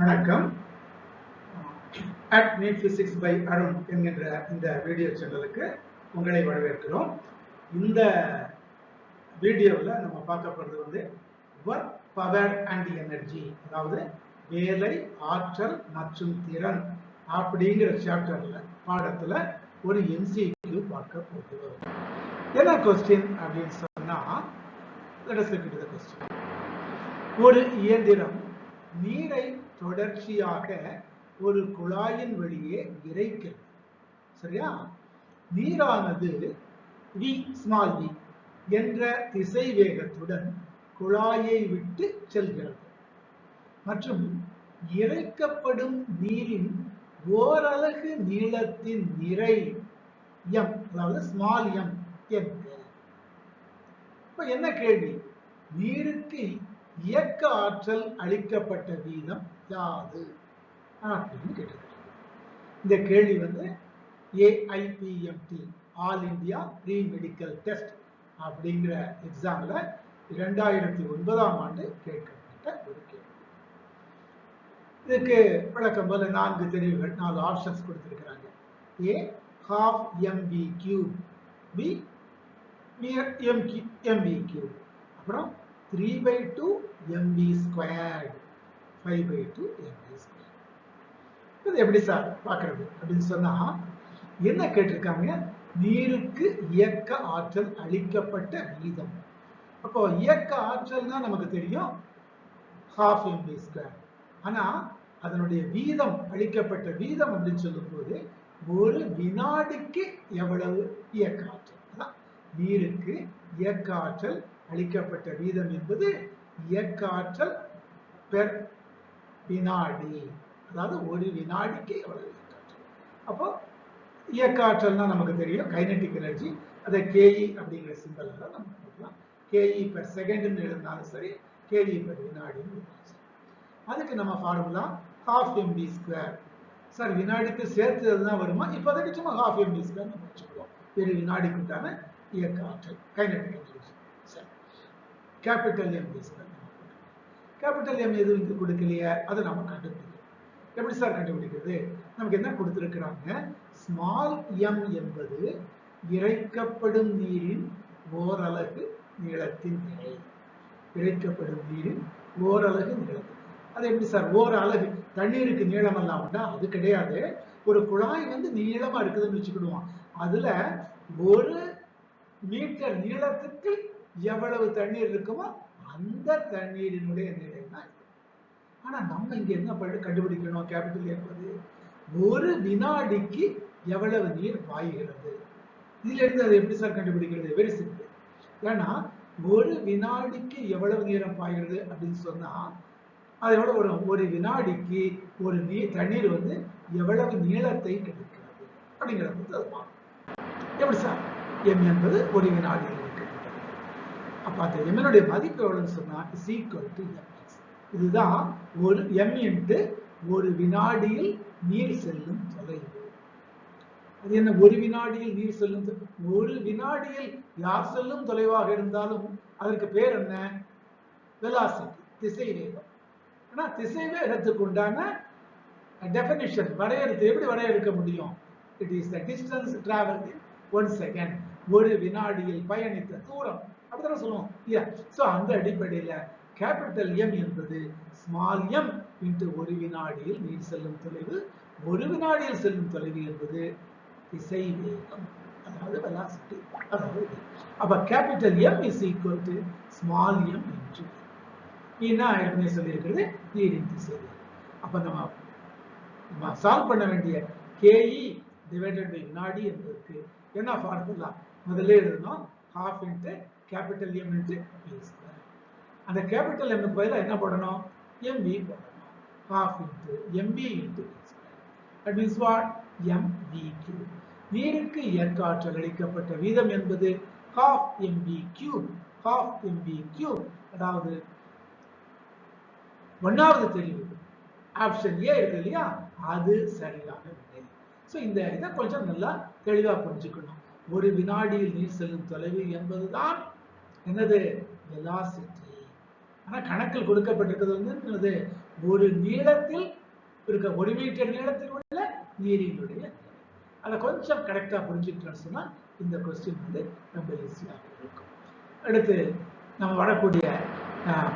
வணக்கம். At NEET physics by Arun என்கின்ற இந்த வீடியோ சேனலுக்கு உங்களை வரவேற்கிறோம். இந்த வீடியோவில் நம்ம பார்க்க போகிறது வந்து ஒர்க் பவர் அண்ட் எனர்ஜி அதாவது வேலை ஆற்றல் மற்றும் திறன் அப்படிங்கிற சாப்டரில் பாடத்தில் ஒரு எம்சிக்யூ பார்க்க போகிறோம். என்ன கொஸ்டின் அப்படின்னு சொன்னால் let us look ஒரு இயந்திரம் நீரை தொடர்ச்சியாக ஒரு குழாயின் வழியே இறைக்கிறது. சரியா? நீரானது வி ஸ்மால் வி என்ற திசை வேகத்துடன் குழாயை விட்டு செல்கிறது. மற்றும் இறைக்கப்படும் நீரின் ஓரலகு நீளத்தின் நிறை எம் அதாவது ஸ்மால் எம் என்க. இப்ப என்ன கேள்வி? நீருக்கு இயக்க ஆற்றல் அளிக்கப்பட்ட வீதம் யாது? அப்படின்னு கேட்டிருக்காங்க இந்த கேள்வி வந்து AIPMT all India pre medical test அப்படிங்கிற எக்ஸாம்ல இரண்டாயிரத்தி ஒன்பதாம் ஆண்டு கேட்கப்பட்ட ஒரு கேள்வி. இதுக்கு வழக்கம் போல நான்கு தெரிவுகள் நாலு ஆப்ஷன்ஸ் கொடுத்திருக்கிறாங்க. A half MP cube B MP MP cube அப்புறம் three by two MP squared five by two MP square இது எப்படி சார் பார்க்கறது? அப்படின்னு சொன்னா என்ன கேட்டிருக்காங்க? நீருக்கு இயக்க ஆற்றல் அளிக்கப்பட்ட வீதம். அப்போ இயக்க ஆற்றல்னா நமக்கு தெரியும் ஹாஃப் எம்பி ஸ்கொயர் ஆனா அதனுடைய வீதம் அளிக்கப்பட்ட வீதம் அப்படின்னு சொல்லும்போது ஒரு வினாடிக்கு எவ்வளவு இயக்க ஆற்றல்? நீருக்கு இயக்க ஆற்றல் அளிக்கப்பட்ட வீதம் என்பது இயக்க ஆற்றல் பெர் வினாடி. அதாவது ஒரு வினாடிக்கு எவ்வளவு இயக்காற்றல் அப்போ இயக்க ஆற்றல்னா நமக்கு தெரியும் கைனட்டிக் எனர்ஜி அதை கேஇ அப்படிங்கிற சிம்பல் நம்ம கொடுக்கலாம். கேஇ பெர் செகண்ட்னு எழுதினாலும் சரி கேஇ பெர் வினாடின்னு எழுதினாலும் சரி. அதுக்கு நம்ம formula half MP square sir வினாடிக்கு சேர்த்து தான் வருமா? இப்போதைக்கு சும்மா ஹாஃப் எம்பி ஸ்கொயர் நம்ம வச்சுக்குவோம். ஒரு வினாடிக்குண்டான இயக்க ஆற்றல் கைனட்டிக் எனர்ஜி கேபிட்டல் எம் பேசுகிறாங்க கேபிட்டல் எம் எதுவும் இங்கே கொடுக்கலையே? அதை நம்ம கண்டுபிடிக்கணும். எப்படி சார் கண்டுபிடிக்கிறது? நமக்கு என்ன கொடுத்துருக்குறாங்க? ஸ்மால் எம் என்பது இறைக்கப்படும் நீரின் ஓரலகு நீளத்தின் நிலை. இறைக்கப்படும் நீரின் ஓரலகு நீளத்தின் அது எப்படி சார் ஓர் அலகு தண்ணீருக்கு நீளம் எல்லாம் உண்டா? அது கிடையாது. ஒரு குழாய் வந்து நீளமா இருக்குதுன்னு வச்சுக்கிடுவோம். அதுல ஒரு மீட்டர் நீளத்துக்கு எவ்வளவு தண்ணீர் இருக்குமோ அந்த தண்ணீரினுடைய நிலை தான் இது. ஆனா நம்ம இங்க என்ன பண்ணி கண்டுபிடிக்கணும்? கேபிட்டல் என்பது ஒரு வினாடிக்கு எவ்வளவு நீர் பாய்கிறது? இதுல இருந்து அதை எப்படி சார் கண்டுபிடிக்கிறது? வெரி சிம்பிள் ஏன்னா ஒரு வினாடிக்கு எவ்வளவு நேரம் பாய்கிறது அப்படின்னு சொன்னா அது எவ்வளவு வரும் ஒரு வினாடிக்கு ஒரு நீர் தண்ணீர் வந்து எவ்வளவு நீளத்தை கிடைக்கிறது அப்படிங்கிறத வந்து அது பார்க்கணும். எப்படி சார் எம் என்பது ஒரு வினாடி அப்போ அந்த எம்னுடைய மதிப்பு எவ்வளோன்னு சொன்னால் இஸ் ஈக்குவல் டு எம்எக்ஸ் இதுதான் ஒரு எம் என்று ஒரு வினாடியில் நீர் செல்லும் தொலைவு அது என்ன ஒரு வினாடியில் நீர் செல்லும் ஒரு வினாடியில் யார் செல்லும் தொலைவாக இருந்தாலும் அதற்கு பேர் என்ன? வெலாசிட்டி திசை வேகம் ஆனா திசை வேகத்துக்கு உண்டான டெஃபினிஷன் வரையறுத்து எப்படி வரையறுக்க முடியும்? It is the distance travel in one second ஒரு வினாடியில் பயணித்த தூரம். அப்படித்தானே சொல்லுவோம்? இல்லையா? ஸோ அந்த அடிப்படையில் கேபிட்டல் எம் என்பது ஸ்மால் எம் இன்ட்டு ஒரு வினாடியில் நீர் செல்லும் தொலைவு ஒரு வினாடியில் செல்லும் தொலைவு என்பது திசை வேகம் அதாவது வெலாசிட்டி அதாவது அப்ப capital M is equal to small M என்று ஏன்னா என்ன சொல்லியிருக்கிறது? நீரின் திசை அப்ப நம்ம சால்வ் பண்ண வேண்டிய கேஇ டிவைடட் பை வினாடி என்பதற்கு என்ன ஃபார்முலா முதல்ல எழுதணும் ஹாஃப் இன்ட்டு கேபிட்டல் எம் என்று பி அந்த கேபிட்டல் எம்க்கு பதிலாக என்ன போடணும்? எம்பி போடணும். Half into MP into P square that means what MP cube நீருக்கு இயற்கை அளிக்கப்பட்ட வீதம் என்பது half MP cube half MP cube அதாவது ஒன்னாவது தெரிவு. ஆப்ஷன் ஏ இருக்கு இல்லையா? அது சரியான விடை ஸோ இந்த இதை கொஞ்சம் நல்லா தெளிவாக புரிஞ்சுக்கணும். ஒரு வினாடியில் நீர் செல்லும் தொலைவு என்பதுதான் என்னது வெலாசிட்டி. ஆனா கணக்கில் கொடுக்கப்பட்டிருக்கிறது வந்து என்னது? ஒரு நீளத்தில் இருக்க ஒரு மீட்டர் நீளத்தில் உள்ள நீரினுடைய அதை கொஞ்சம் கரெக்டா புரிஞ்சுக்கிட்டோம்னு சொன்னா இந்த கொஸ்டின் வந்து ரொம்ப ஈஸியாக இருக்கும். அடுத்து நம்ம வரக்கூடிய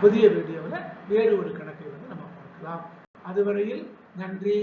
புதிய வீடியோவில் வேறு ஒரு கணக்கை வந்து நம்ம பார்க்கலாம். அதுவரையில் நன்றி.